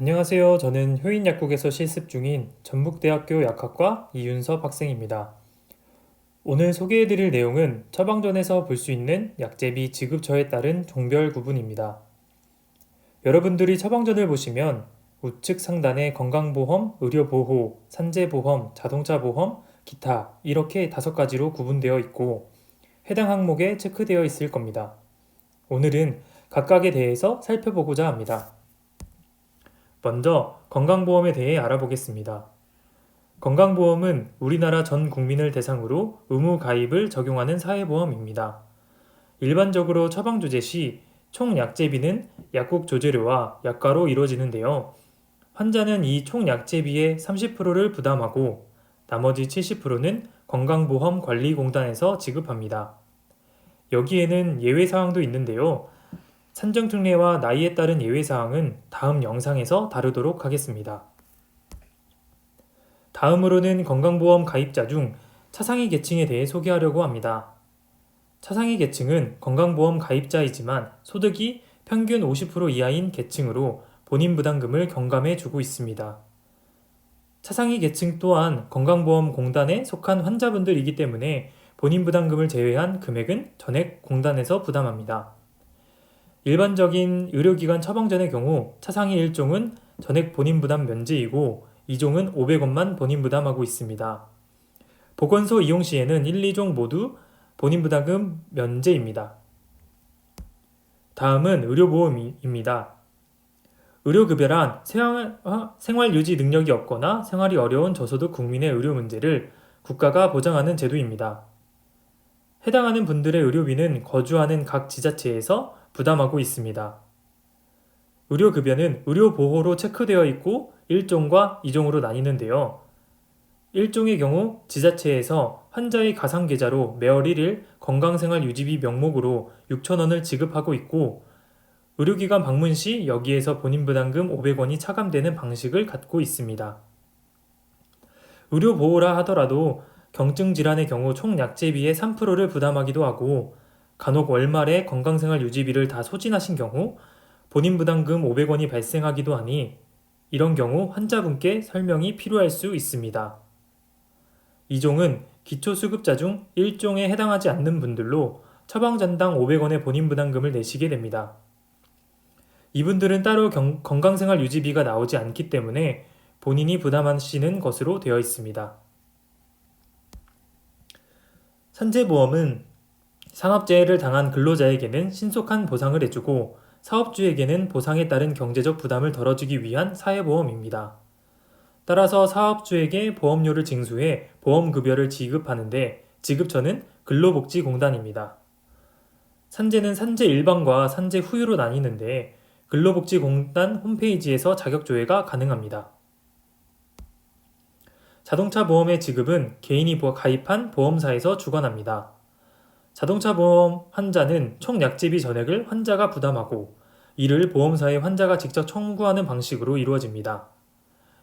안녕하세요. 저는 효인약국에서 실습 중인 전북대학교 약학과 이윤섭 학생입니다. 오늘 소개해드릴 내용은 처방전에서 볼 수 있는 약제비 지급처에 따른 종별 구분입니다. 여러분들이 처방전을 보시면 우측 상단에 건강보험, 의료보호, 산재보험, 자동차보험, 기타 이렇게 다섯 가지로 구분되어 있고 해당 항목에 체크되어 있을 겁니다. 오늘은 각각에 대해서 살펴보고자 합니다. 먼저 건강보험에 대해 알아보겠습니다. 건강보험은 우리나라 전 국민을 대상으로 의무 가입을 적용하는 사회보험입니다. 일반적으로 처방조제 시 총약제비는 약국 조제료와 약가로 이루어지는데요. 환자는 이 총약제비의 30%를 부담하고 나머지 70%는 건강보험관리공단에서 지급합니다. 여기에는 예외 사항도 있는데요. 산정 특례와 나이에 따른 예외 사항은 다음 영상에서 다루도록 하겠습니다. 다음으로는 건강보험 가입자 중 차상위 계층에 대해 소개하려고 합니다. 차상위 계층은 건강보험 가입자이지만 소득이 평균 50% 이하인 계층으로 본인 부담금을 경감해 주고 있습니다. 차상위 계층 또한 건강보험공단에 속한 환자분들이기 때문에 본인 부담금을 제외한 금액은 전액 공단에서 부담합니다. 일반적인 의료기관 처방전의 경우 차상위 1종은 전액 본인 부담 면제이고 2종은 500원만 본인 부담하고 있습니다. 보건소 이용 시에는 1, 2종 모두 본인 부담금 면제입니다. 다음은 의료보험입니다. 의료급여란 생활 유지 능력이 없거나 생활이 어려운 저소득 국민의 의료 문제를 국가가 보장하는 제도입니다. 해당하는 분들의 의료비는 거주하는 각 지자체에서 부담하고 있습니다. 의료급여는 의료보호로 체크되어 있고 1종과 2종으로 나뉘는데요. 1종의 경우 지자체에서 환자의 가상계좌로 매월 1일 건강생활 유지비 명목으로 6천원을 지급하고 있고 의료기관 방문 시 여기에서 본인 부담금 500원이 차감되는 방식을 갖고 있습니다. 의료보호라 하더라도 경증 질환의 경우 총 약제비의 3%를 부담하기도 하고 간혹 월말에 건강생활 유지비를 다 소진하신 경우 본인 부담금 500원이 발생하기도 하니 이런 경우 환자분께 설명이 필요할 수 있습니다. 이 종은 기초수급자 중 1종에 해당하지 않는 분들로 처방전당 500원의 본인 부담금을 내시게 됩니다. 이분들은 따로 경, 건강생활 유지비가 나오지 않기 때문에 본인이 부담하시는 것으로 되어 있습니다. 산재보험은 산업재해를 당한 근로자에게는 신속한 보상을 해주고 사업주에게는 보상에 따른 경제적 부담을 덜어주기 위한 사회보험입니다. 따라서 사업주에게 보험료를 징수해 보험급여를 지급하는데 지급처는 근로복지공단입니다. 산재는 산재 일반과 산재 후유로 나뉘는데 근로복지공단 홈페이지에서 자격조회가 가능합니다. 자동차 보험의 지급은 개인이 가입한 보험사에서 주관합니다. 자동차 보험 환자는 총 약제비 전액을 환자가 부담하고 이를 보험사에 환자가 직접 청구하는 방식으로 이루어집니다.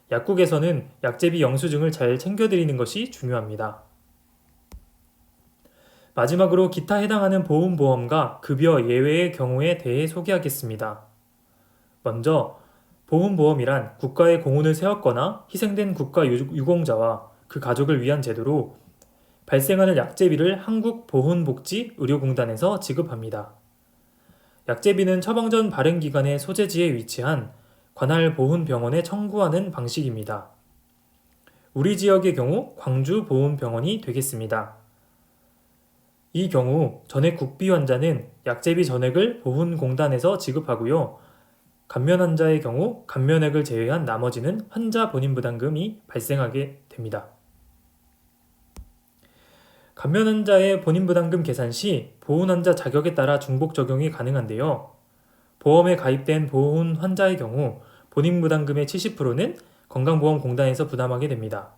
약국에서는 약제비 영수증을 잘 챙겨드리는 것이 중요합니다. 마지막으로 기타 해당하는 보험보험과 급여 예외의 경우에 대해 소개하겠습니다. 먼저 보험보험이란 국가의 공훈을 세웠거나 희생된 국가 유공자와 그 가족을 위한 제도로 발생하는 약제비를 한국보훈복지의료공단에서 지급합니다. 약제비는 처방전 발행기관의 소재지에 위치한 관할 보훈병원에 청구하는 방식입니다. 우리 지역의 경우 광주 보훈병원이 되겠습니다. 이 경우 전액 국비 환자는 약제비 전액을 보훈공단에서 지급하고요. 감면 환자의 경우 감면액을 제외한 나머지는 환자 본인 부담금이 발생하게 됩니다. 감면 환자의 본인 부담금 계산 시 보훈 환자 자격에 따라 중복 적용이 가능한데요. 보험에 가입된 보훈 환자의 경우 본인 부담금의 70%는 건강보험공단에서 부담하게 됩니다.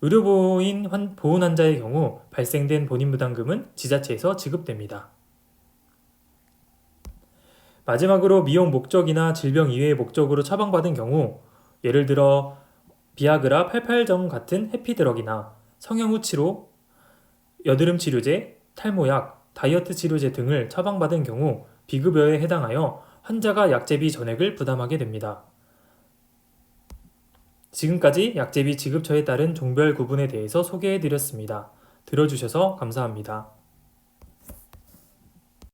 의료보호인 보훈 환자의 경우 발생된 본인 부담금은 지자체에서 지급됩니다. 마지막으로 미용 목적이나 질병 이외의 목적으로 처방받은 경우 예를 들어 비아그라 88정 같은 해피드럭이나 성형 후 치료, 여드름 치료제, 탈모약, 다이어트 치료제 등을 처방받은 경우 비급여에 해당하여 환자가 약제비 전액을 부담하게 됩니다. 지금까지 약제비 지급처에 따른 종별 구분에 대해서 소개해드렸습니다. 들어주셔서 감사합니다.